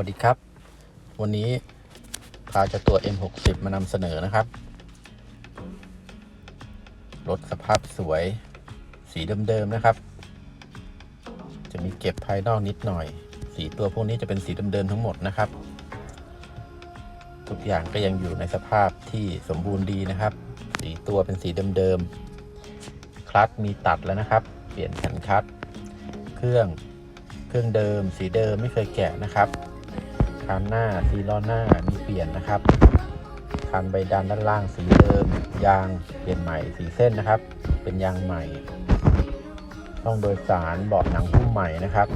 สวัสดีครับ วันนี้พาจะตัว M60 มานำเสนอนะครับ รถสภาพสวย สีเดิมๆนะครับ จะมีเก็บภายนอกนิดหน่อย สีตัวพวกนี้จะเป็นสีเดิมๆทั้งหมดนะครับ ทุกอย่างก็ยังอยู่ในสภาพที่สมบูรณ์ดีนะครับ สีตัวเป็นสีเดิมๆคลัตช์มีตัดแล้วนะครับ เปลี่ยนแผ่นคลัตช์เครื่องเครื่องเดิมสีเดิมไม่เคยแกะนะครับ คานหน้าสีล้อหน้ามีเปลี่ยนนะครับคานใบดันด้านล่างสีเดิม ยางเปลี่ยนใหม่สีเส้นนะครับ เป็นยางใหม่ห้องโดยสารเบาะหนังหุ้มใหม่นะครับ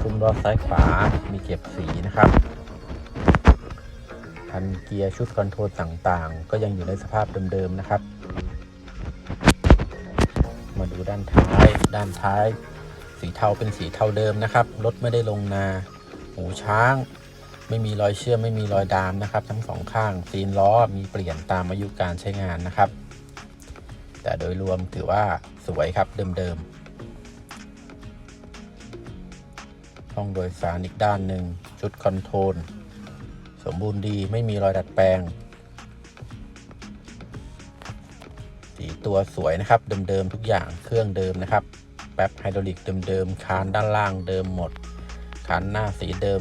ซุ้มล้อซ้ายขวามีเก็บสีนะครับคันเกียร์ชุดคอนโทรลต่างๆ ก็ยังอยู่ในสภาพเดิมๆนะครับ มาดูด้านท้ายด้านท้าย สีเทาเป็นสีเทาเดิมนะครับรถไม่ได้ลงนา หูช้าง ไม่มีรอยเชื่อมไม่มีรอยดามนะครับ ทั้งสองข้างซีนล้อมีเปลี่ยนตามอายุการใช้งานนะครับ แต่โดยรวมถือว่าสวยครับเดิมๆห้องโดยสารอีกด้านหนึ่งชุดคอนโทรลสมบูรณ์ดีไม่มีรอยดัดแปลงสีตัวสวยนะครับ เดิมๆทุกอย่างเครื่องเดิมนะครับ แป๊บไฮดรอลิกเดิมๆคานด้านล่างเดิมหมด คานหน้าสีเดิม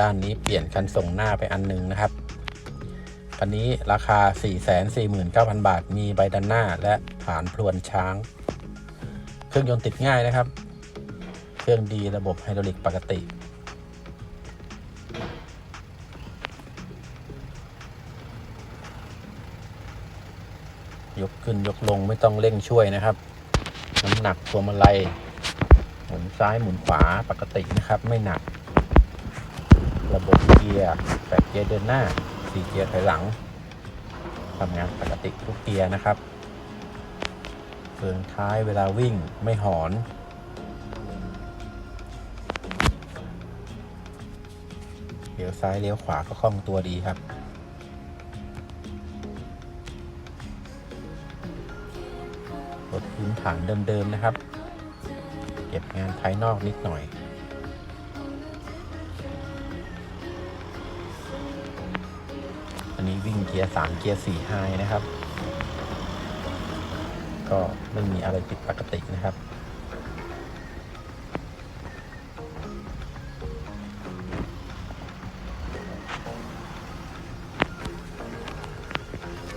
ด้านนี้เปลี่ยนคันส่งหน้าไปอันหนึงนะครับคันนี้ราคา 449,000 บาท มีใบดันหน้าและฐานพลวนช้าง เครื่องยนต์ติดง่ายนะครับ เครื่องดีระบบไฮดรอลิกปกติยกขึ้นยกลงไม่ต้องเร่งช่วยนะครับ น้ำหนักพวงมาลัย มุนซ้ายหมุนขวาปกตินะครับ ไม่หนัก ระบบเกียร์แปดเกียร์เดินหน้าสี่เกียร์ถอยหลังทำงานปกติทุกเกียร์นะครับเฟืองท้ายเวลาวิ่งไม่หอนเลี้ยวซ้ายเลี้ยวขวาก็คล่องตัวดีครับรถพื้นฐานเดิมๆนะครับ เก็บงานภายนอกนิดหน่อยอันนี้วิ่งเกียร์3เกียร์4ไฮนะครับ ก็ไม่มีอะไรผิดปกตินะครับ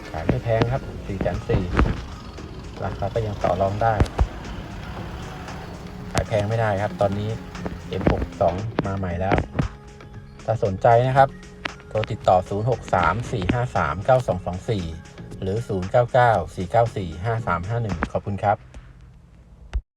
ขายไม่แพงครับ4 4 0 0 0ราคาก็ยังต่อรองได้ แพงไม่ได้ครับ ตอนนี้ M62 มาใหม่แล้ว ถ้าสนใจนะครับ โทรติดต่อ 0634539224 หรือ 0994945351 ขอบคุณครับ